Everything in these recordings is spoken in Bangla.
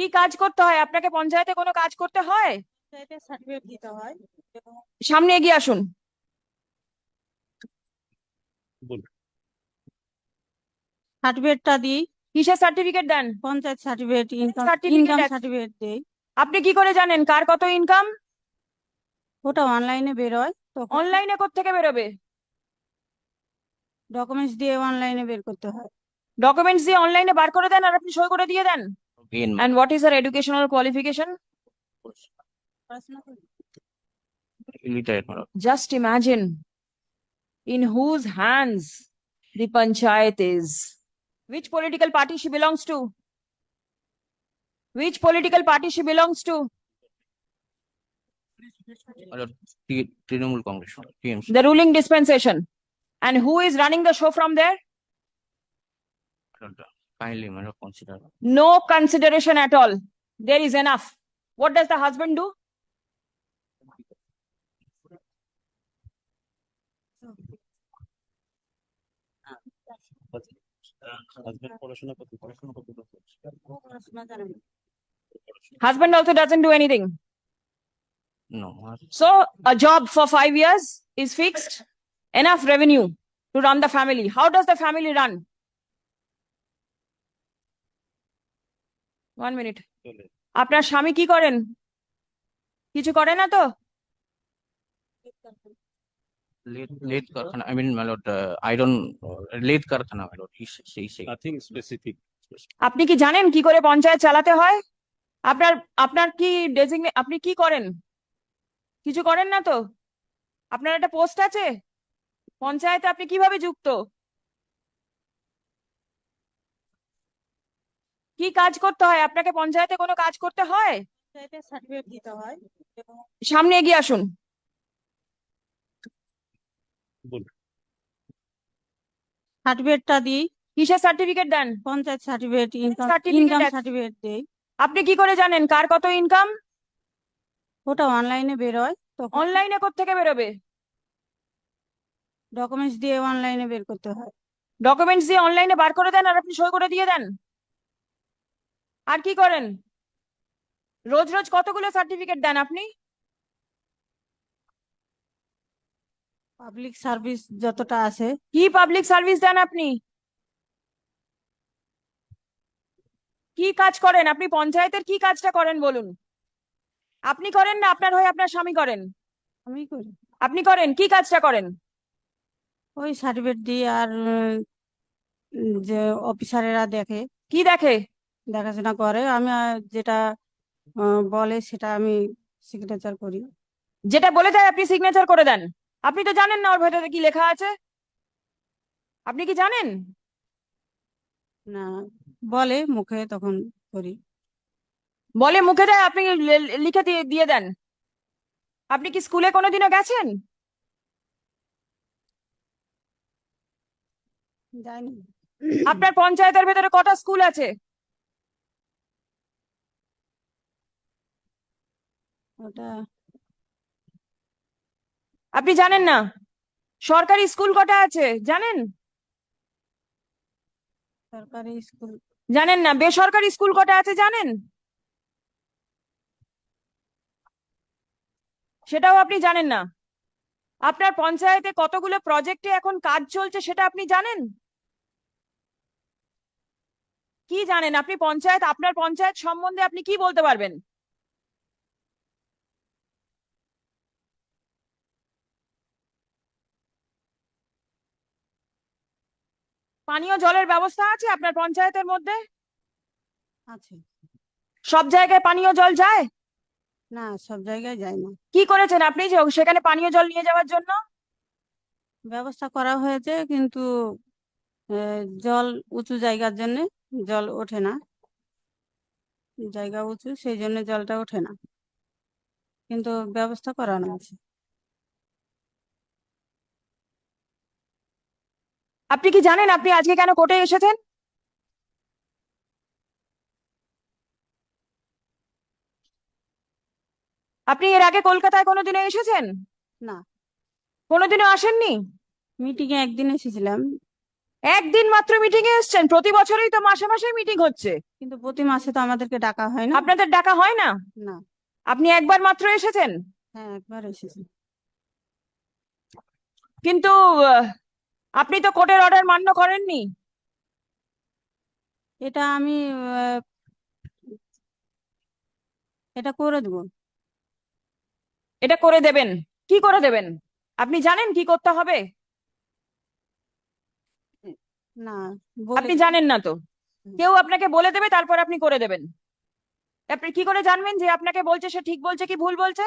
কি কাজ করতে হয়? আপনাকে পঞ্চায়েতে কোনো কাজ করতে হয়? সার্টিফিকেট দিতে হয়। সামনে এগিয়ে আসুন। সার্টিফিকেটটা দিই। কিসের সার্টিফিকেট দেন? Panchayat certificate income income certificate দেই। আপনি কি করে জানেন? কার কত ইনকাম? ওটা অনলাইনে বেরোয় তখন। অনলাইনে থেকে বেরোবে? ডকুমেন্টস দিয়ে অনলাইনে বের করতে হয়। ডকুমেন্টস দিয়ে অনলাইনে বার করে দেন আর আপনি সই করে দিয়ে দেন? in and what is her educational qualification? Just imagine in whose hands the panchayat is. Which political party she belongs to? Which political party she belongs to? The ruling dispensation. And who is running the show from there? Kindly, consider. No consideration at all. There is enough. What does the husband do? Husband also doesn't do anything. No. So a job for five years is fixed. Enough revenue to run the family. How does the family run? One minute আপনার স্বামী কি করেন? কিছু করে না তো? I mean, my lord, uh, uh. Nothing specific আপনি কি জানেন কি করে পঞ্চায়েত চালাতে হয়? আপনার আপনার কি ডেজিগনে আপনি কি করেন? কিছু করেন না তো? আপনার একটা পোস্ট আছে? পঞ্চায়েতে আপনি কীভাবে যুক্ত? কি কাজ করতে হয়? আপনাকে পঞ্চায়েতে কোনো কাজ করতে হয়? সার্টিফিকেট দিতে হয় সামনে এগিয়ে আসুন। বলুন। সার্টিফিকেটটা দিই। কিসের সার্টিফিকেট দেন? Panchayat certificate income income certificate দেই। আপনি কি করে জানেন কার কত ইনকাম? ওটা অনলাইনে বেরোয় তখন। অনলাইনে থেকে বেরোবে? ডকুমেন্টস দিয়ে অনলাইনে বের করতে হয়। ডকুমেন্টস দিয়ে অনলাইনে বার করে দেন আর আপনি সই করে দিয়ে দেন? আর কি করেন? রোজ রোজ কতগুলো সার্টিফিকেট দেন আপনি? পাবলিক সার্ভিস যতটা আছে। কি পাবলিক সার্ভিস দেন আপনি? কি কাজ করেন? আপনি পঞ্চায়েতের কি কাজটা করেন বলুন? আপনি করেন না আপনার হয়ে আপনার স্বামী করেন? আমি করি। আপনি করেন কি কাজটা করেন? ওই সার্টিফিকেট দিয়ে আর যে অফিসারেরা দেখে। কি দেখে? দেখাশোনা করে। আমি আর যেটা বলে সেটা আমি সিগনেচার করি। যেটা বলে দেয় আপনি সিগনেচার করে দেন। আপনি তো জানেন না ওর ভেতরে কি লেখা আছে। আপনি কি জানেন? না বলে মুখে তখন করি। বলে মুখে দেয় আপনি লিখে দিয়ে দিয়ে দেন। আপনি কি স্কুলে কোনোদিনও গেছেন? আপনার পঞ্চায়েতের ভেতরে কটা স্কুল আছে? ওটা। আপনি জানেন না? সরকারি স্কুল কটা আছে? জানেন? সরকারি স্কুল। জানেন না? বেসরকারি স্কুল কটা আছে জানেন? সেটাও আপনি জানেন না। আপনার পঞ্চায়েতে কতগুলো প্রজেক্টে এখন কাজ চলছে সেটা আপনি জানেন? কি জানেন? আপনি পঞ্চায়েত আপনার পঞ্চায়েত সম্বন্ধে আপনি কি বলতে পারবেন? পানীয় জলের ব্যবস্থা আছে আপনার পঞ্চায়েতের মধ্যে? আছে। সব জায়গায় পানীয় জল যায়? না সব জায়গায় যায় না। কি করেছেন আপনি যে সেখানে পানীয় জল নিয়ে যাওয়ার জন্য? ব্যবস্থা করা হয়েছে কিন্তু জল উঁচু জায়গার জন্য জল ওঠে না। জায়গা উঁচু সেই জন্য জলটা ওঠে না। কিন্তু ব্যবস্থা করানো আছে। আপনি কি জানেন আপনি আজকে কেন কোর্টে এসেছেন? আপনি এর আগে কলকাতায় কোনোদিনও এসেছেন? না। কোনোদিনও আসেননি? মিটিং এ একদিন এসেছিলাম। একদিন মাত্র মিটিং এ এসছেন? প্রতি বছরই তো মাসে মাসে মিটিং হচ্ছে। কিন্তু প্রতি মাসে তো আমাদেরকে ডাকা হয় না। আপনাদের ডাকা হয় না? না। আপনি একবার মাত্র এসেছেন? হ্যাঁ একবার এসেছি। কিন্তু আপনি তো কোর্টের অর্ডার মান্য করেননি। এটা আমি এটা করে দেবো। এটা করে দেবেন। কি করে দেবেন? আপনি জানেন কি করতে হবে? না আপনি জানেন না তো। কেউ আপনাকে বলে দেবে তারপর আপনি করে দেবেন। আপনি কি করে জানবেন যে আপনাকে বলছে সে ঠিক বলছে কি ভুল বলছে?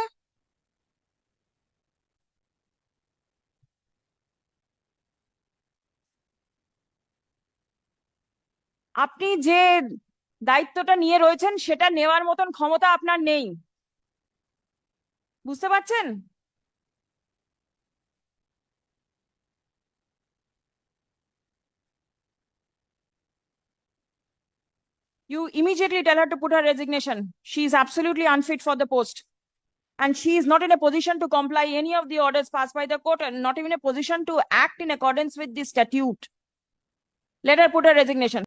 আপনি যে দায়িত্বটা নিয়ে রয়েছেন সেটা নেওয়ার মতন ক্ষমতা আপনার নেই বুঝতে পারছেন You immediately tell her to put her resignation. She is absolutely unfit for the post. And she is not in a position to comply any of the orders passed by the court and not even a position to act in accordance with the statute. Let her put her resignation.